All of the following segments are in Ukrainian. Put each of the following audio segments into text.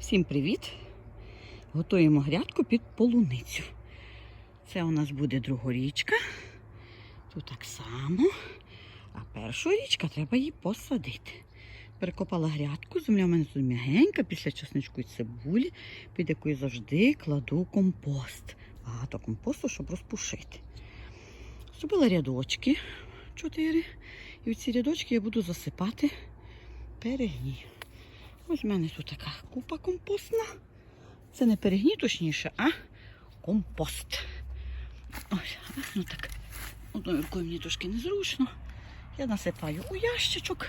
Всім привіт! Готуємо грядку під полуницю. Це у нас буде другорічка. Тут так само. А першу річка треба її посадити. Перекопала грядку, земля в мене тут м'ягенька, після чесничку і цибулі, під яку я завжди кладу компост. Багато компосту, щоб розпушити. Зробила рядочки 4. І в ці рядочки я буду засипати перегній. Ось в мене тут така купа компостна. Це не перегній точніше, а компост. Ось, ну так. Одною рукою мені трошки незручно. Я насипаю у ящичок.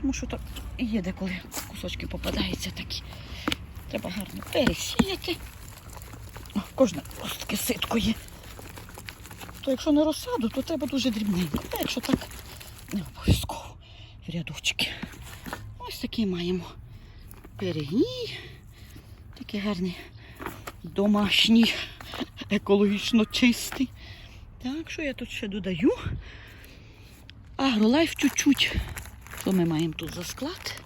Тому що так є деколи кусочки попадаються такі. Треба гарно пересіяти. О, кожне ось є. То якщо не розсаду, то треба дуже дрібненько. А якщо так, не обов'язково рядочки. Ось такий маємо перегній. Такий гарний домашній, екологічно чистий. Так, що я тут ще додаю? Агролайф чуть-чуть. Що ми маємо тут за склад?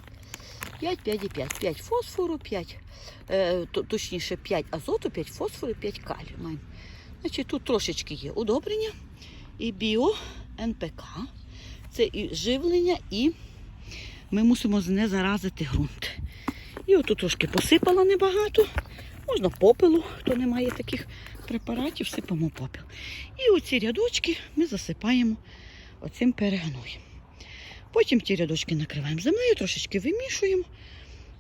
5, 5 і 5. 5 фосфору, 5, е, точніше 5 азоту, 5 фосфору, 5 калію маємо. Значить, тут трошечки є удобрення і біо НПК. Це і живлення, і ми мусимо не заразити ґрунт. І отут трошки посипала небагато. Можна попелу, хто не має таких препаратів, сипемо попел. І оці рядочки ми засипаємо оцим перегноєм. Потім ті рядочки накриваємо землею, трошечки вимішуємо.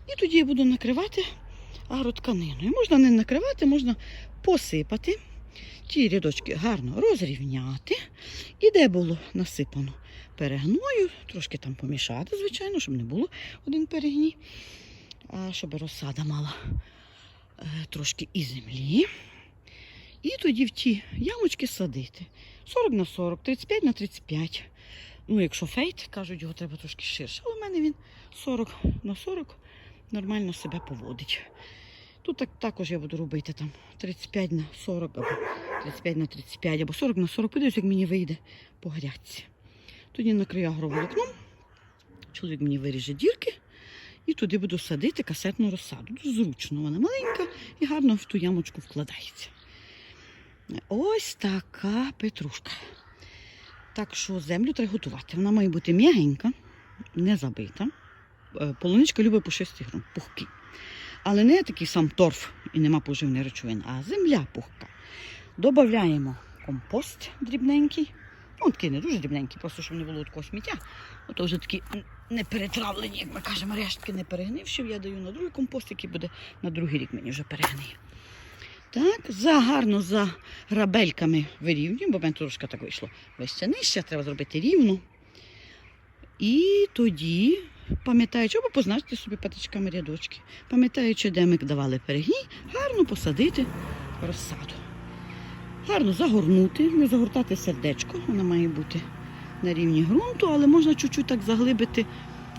І тоді я буду накривати агротканиною. Можна не накривати, можна посипати. Ті рядочки гарно розрівняти. І де було насипано перегною, трошки там помішати, звичайно, щоб не було один перегній, а щоб розсада мала е, трошки і землі. І тоді в ті ямочки садити. 40 на 40, 35 на 35. Ну, якщо фейт, кажуть, його треба трошки ширше. Але в мене він 40 на 40 нормально себе поводить. Тут так, також я буду робити там 35 на 40 або 35 на 35 або 40 на 40. Подивлюсь, як мені вийде по грядці. Тоді накрию агроволокном. Чоловік мені виріже дірки. І туди буду садити касетну розсаду. Зручно, вона маленька і гарно в ту ямочку вкладається. Ось така петрушка. Так що землю треба готувати. Вона має бути м'ягенька, не забита. Е, Полуничка любить пушистий ґрунт, пухкий. Але не такий сам торф і нема поживної речовини, а земля пухка. Додаємо компост дрібненький. Ну, такий не дуже дрібненький, просто щоб не було такого сміття. Ото вже такі м, не перетравлені, як ми кажемо, рештки не перегнивши. Я даю на другий компост, який буде на другий рік мені вже перегниє. Так, за гарно за грабельками вирівнюємо, бо в мене трошки так вийшло вище нижче, треба зробити рівно. І тоді, пам'ятаючи, або позначити собі патичками рядочки, пам'ятаючи, де ми давали перегній, гарно посадити розсаду. Гарно загорнути, не загортати сердечко, вона має бути на рівні ґрунту, але можна чуть-чуть так заглибити,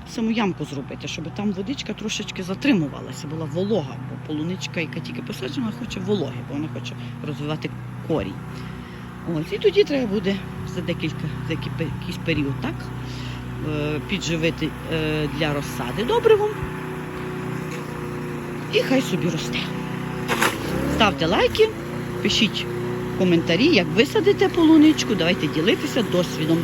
саму ямку зробити, щоб там водичка трошечки затримувалася, була волога, бо полуничка, яка тільки посаджена, хоче вологи, бо вона хоче розвивати корінь. Ось, і тоді треба буде за декілька за якийсь період так, е, підживити е, для розсади добривом. І хай собі росте. Ставте лайки, пишіть коментарі, як висадите полуничку. Давайте ділитися досвідом.